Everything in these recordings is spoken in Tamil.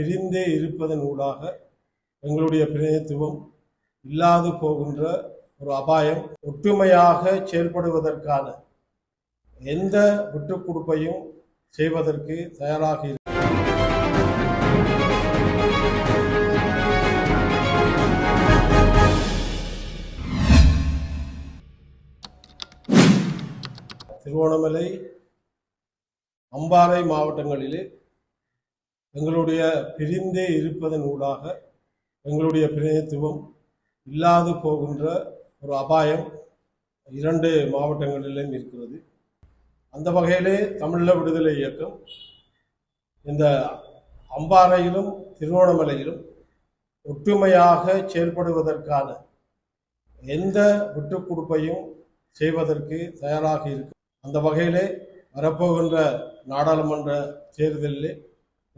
பிரிந்தே இருப்பதன் ஊடாக எங்களுடைய பிரதித்துவம் இல்லாது போகின்ற ஒரு அபாயம் ஒற்றுமையாக செயல்படுவதற்கான எந்த விட்டுக் கொடுப்பையும் செய்வதற்கு தயாராக இருக்கும் திருவோணமலை அம்பாறை மாவட்டங்களிலே எங்களுடைய பிரிந்தே இருப்பதன் ஊடாக எங்களுடைய பிரதிநிதித்துவம் இல்லாது போகின்ற ஒரு அபாயம் இரண்டு மாவட்டங்களிலும் இருக்கிறது. அந்த வகையிலே தமிழ விடுதலை இயக்கம் இந்த அம்பாறையிலும் திருவோணமலையிலும் ஒற்றுமையாக செயல்படுவதற்கான எந்த விட்டுக் கொடுப்பையும் செய்வதற்கு தயாராக இருக்கு. அந்த வகையிலே வரப்போகின்ற நாடாளுமன்ற தேர்தலிலே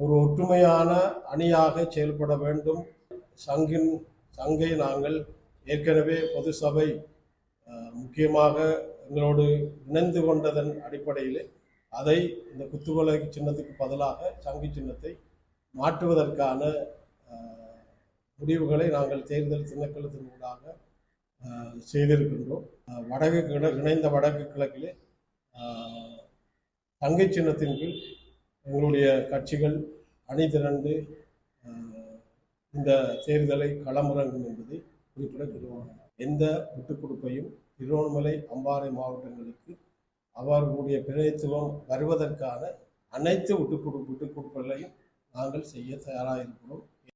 ஒரு ஒற்றுமையான அணியாக செயல்பட வேண்டும். சங்கின் சங்கை நாங்கள் ஏற்கனவே பொது சபை முக்கியமாக எங்களோடு இணைந்து கொண்டதன் அடிப்படையில் அதை இந்த குத்துவலை சின்னத்துக்கு பதிலாக சங்கி சின்னத்தை மாற்றுவதற்கான முடிவுகளை நாங்கள் தேர்தல் திணைக்களத்தின் ஊடாக செய்திருக்கின்றோம். வடக்கு கிழ- இணைந்த வடக்கு கிழக்கிலே தங்கை சின்னத்தின் கீழ் எங்களுடைய கட்சிகள் அணி திரண்டு இந்த தேர்தலை களமிறங்கும் என்பதை குறிப்பிட விரும்புகிறேன். எந்த விட்டுக் கொடுப்பையும் திருவண்ணாமலை அம்பாறை மாவட்டங்களுக்கு அவர்களுடைய பிரதித்துவம் வருவதற்கான அனைத்து விட்டுக் கொடு விட்டுக் கொடுப்புகளையும் நாங்கள் செய்ய தயாராக இருக்கிறோம்.